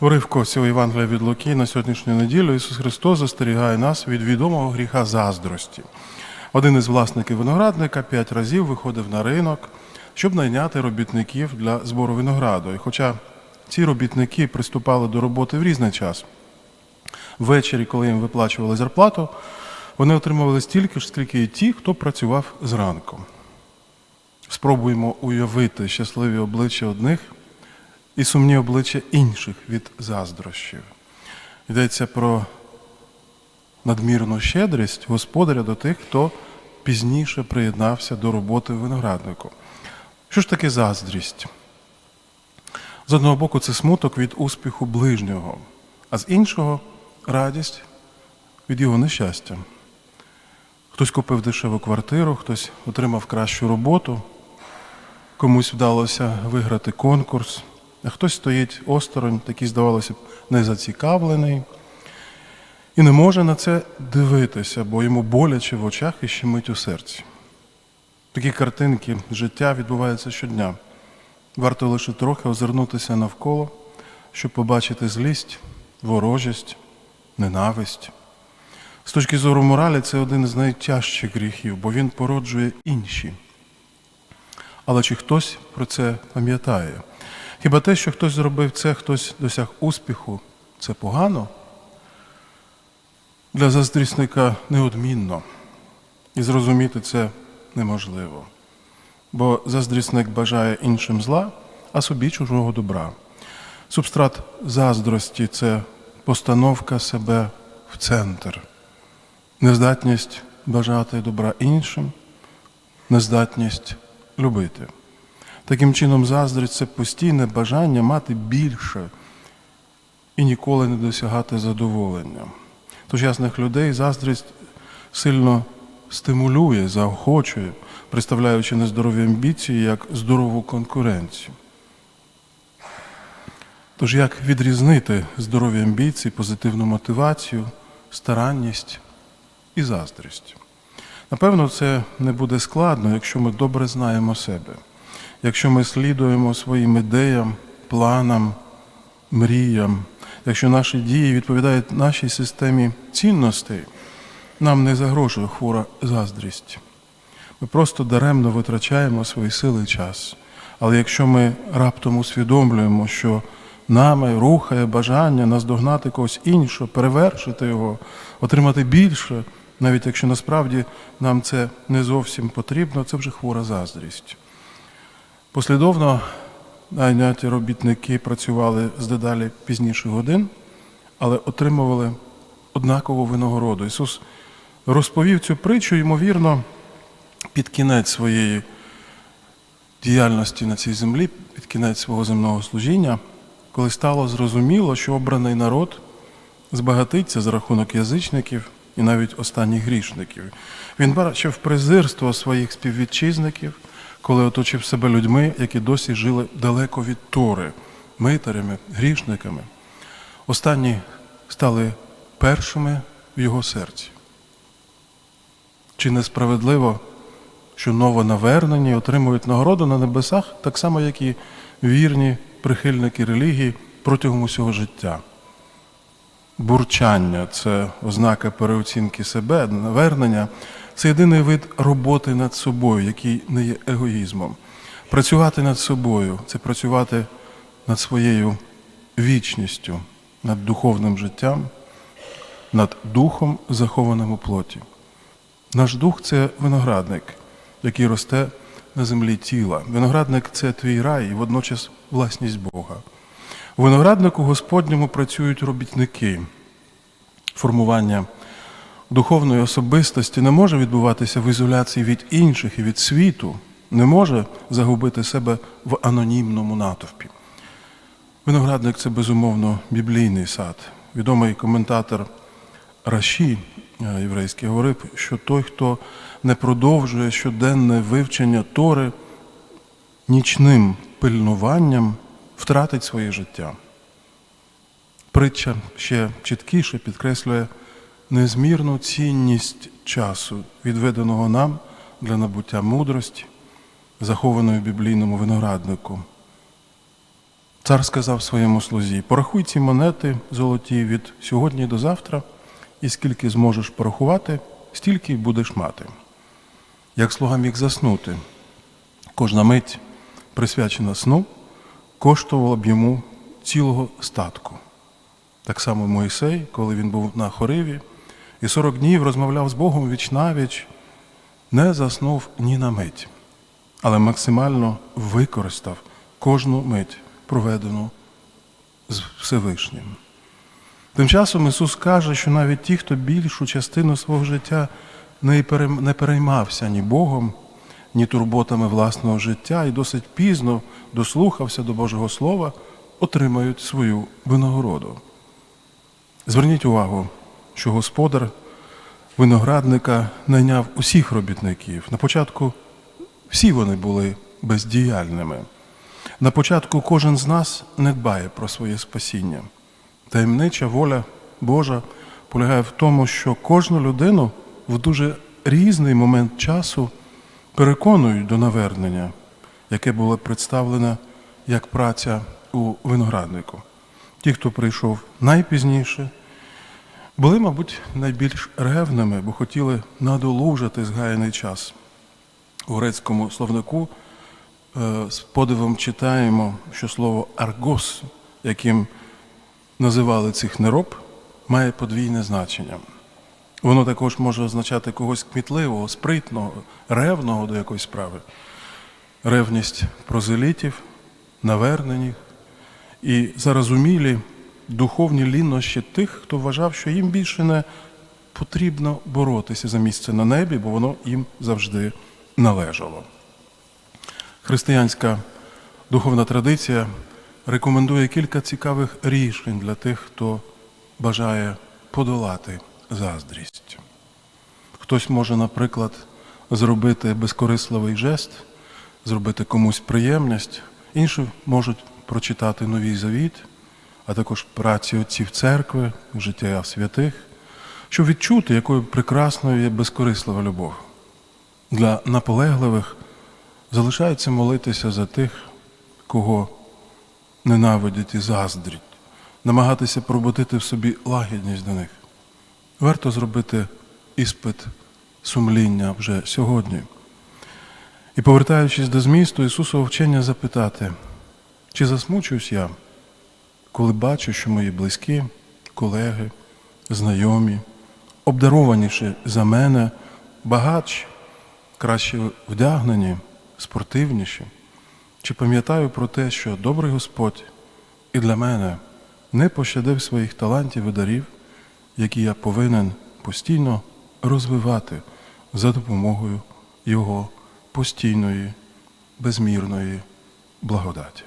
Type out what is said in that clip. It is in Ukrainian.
Уривко цього Євангелія від Луки на сьогоднішню неділю Ісус Христос застерігає нас від відомого гріха заздрості. Один із власників виноградника п'ять разів виходив на ринок, щоб найняти робітників для збору винограду. І хоча ці робітники приступали до роботи в різний час, ввечері, коли їм виплачували зарплату, вони отримували стільки ж, скільки і ті, хто працював зранку. Спробуємо уявити щасливі обличчя одних і сумні обличчя інших від заздрощів. Йдеться про надмірну щедрість господаря до тих, хто пізніше приєднався до роботи винограднику. Що ж таке заздрість? З одного боку, це смуток від успіху ближнього, а з іншого радість від його нещастя. Хтось купив дешеву квартиру, хтось отримав кращу роботу, комусь вдалося виграти конкурс, а хтось стоїть осторонь, такий, здавалося б, незацікавлений, і не може на це дивитися, бо йому боляче в очах і щемить у серці. Такі картинки життя відбуваються щодня. Варто лише трохи озирнутися навколо, щоб побачити злість, ворожість, ненависть. З точки зору моралі, це один з найтяжчих гріхів, бо він породжує інші. Але чи хтось про це пам'ятає? Хіба те, що хтось зробив це, хтось досяг успіху, це погано? Для заздрісника неодмінно. І зрозуміти це неможливо. Бо заздрісник бажає іншим зла, а собі чужого добра. Субстрат заздрості це постановка себе в центр, нездатність бажати добра іншим, нездатність любити. Таким чином, заздрість це постійне бажання мати більше і ніколи не досягати задоволення. Сучасних людей заздрість сильно стимулює, заохочує, представляючи нездорові амбіції як здорову конкуренцію. Тож як відрізнити здорові амбіції, позитивну мотивацію, старанність і заздрість? Напевно, це не буде складно, якщо ми добре знаємо себе, якщо ми слідуємо своїм ідеям, планам, мріям, якщо наші дії відповідають нашій системі цінностей, нам не загрожує хвора заздрість. Ми просто даремно витрачаємо свої сили і час. Але якщо ми раптом усвідомлюємо, що нами рухає бажання наздогнати когось іншого, перевершити його, отримати більше, навіть якщо насправді нам це не зовсім потрібно, це вже хвора заздрість. Послідовно найняті робітники працювали з дедалі пізніших годин, але отримували однакову винагороду. Ісус розповів цю притчу, ймовірно, під кінець своєї діяльності на цій землі, під кінець свого земного служіння, коли стало зрозуміло, що обраний народ збагатиться за рахунок язичників і навіть останніх грішників. Він бачив презирство своїх співвітчизників, коли оточив себе людьми, які досі жили далеко від Тори, митарями, грішниками. Останні стали першими в його серці. Чи несправедливо, що новонавернені отримують нагороду на небесах, так само, як і вірні прихильники релігії протягом усього життя? Бурчання це ознака переоцінки себе, навернення це єдиний вид роботи над собою, який не є егоїзмом. Працювати над собою це працювати над своєю вічністю, над духовним життям, над духом, захованим у плоті. Наш дух це виноградник, який росте на землі тіла. Виноградник це твій рай і водночас власність Бога. У винограднику Господньому працюють робітники. Формування духовної особистості не може відбуватися в ізоляції від інших і від світу, не може загубити себе в анонімному натовпі. Виноградник це безумовно біблійний сад. Відомий коментатор Раші е, єврейський говорив, що той, хто не продовжує щоденне вивчення Тори нічним пильнуванням, втратить своє життя. Притча ще чіткіше підкреслює незмірну цінність часу, відведеного нам для набуття мудрості, захованої в біблійному винограднику. Цар сказав своєму слузі: порахуй ці монети золоті від сьогодні до завтра, і скільки зможеш порахувати, стільки й будеш мати. Як слуга міг заснути, кожна мить, присвячена сну, коштувала б йому цілого статку. Так само Моїсей, коли він був на хориві, і 40 днів розмовляв з Богом віч навіч, не заснув ні на мить, але максимально використав кожну мить, проведену з Всевишнім. Тим часом Ісус каже, що навіть ті, хто більшу частину свого життя не переймався ні Богом, ні турботами власного життя і досить пізно дослухався до Божого Слова, отримають свою винагороду. Зверніть увагу, що господар виноградника найняв усіх робітників. На початку всі вони були бездіяльними. На початку кожен з нас не дбає про своє спасіння. Таємнича воля Божа полягає в тому, що кожну людину в дуже різний момент часу переконують до навернення, яке було представлене як праця у винограднику. Ті, хто прийшов найпізніше, були, мабуть, найбільш ревними, бо хотіли надолужити згаяний час. У грецькому словнику е, з подивом читаємо, що слово аргос, яким називали цих нероб, має подвійне значення. Воно також може означати когось кмітливого, спритного, ревного до якоїсь справи. Ревність прозелітів, навернених і зарозумілі духовні лінощі тих, хто вважав, що їм більше не потрібно боротися за місце на небі, бо воно їм завжди належало. Християнська духовна традиція рекомендує кілька цікавих рішень для тих, хто бажає подолати заздрість. Хтось може, наприклад, зробити безкорисливий жест, зробити комусь приємність, інші можуть прочитати новий завіт, а також праці отців церкви, життя святих, щоб відчути, якою прекрасною є безкорислива любов. Для наполегливих залишається молитися за тих, кого ненавидять і заздрять, намагатися пробудити в собі лагідність до них. Варто зробити іспит сумління вже сьогодні. І повертаючись до змісту Ісусового вчення запитати, чи засмучуюсь я, коли бачу, що мої близькі, колеги, знайомі, обдарованіші за мене, багатші, краще вдягнені, спортивніші, чи пам'ятаю про те, що добрий Господь і для мене не пощадив своїх талантів і дарів, які я повинен постійно розвивати за допомогою Його постійної, безмірної благодаті.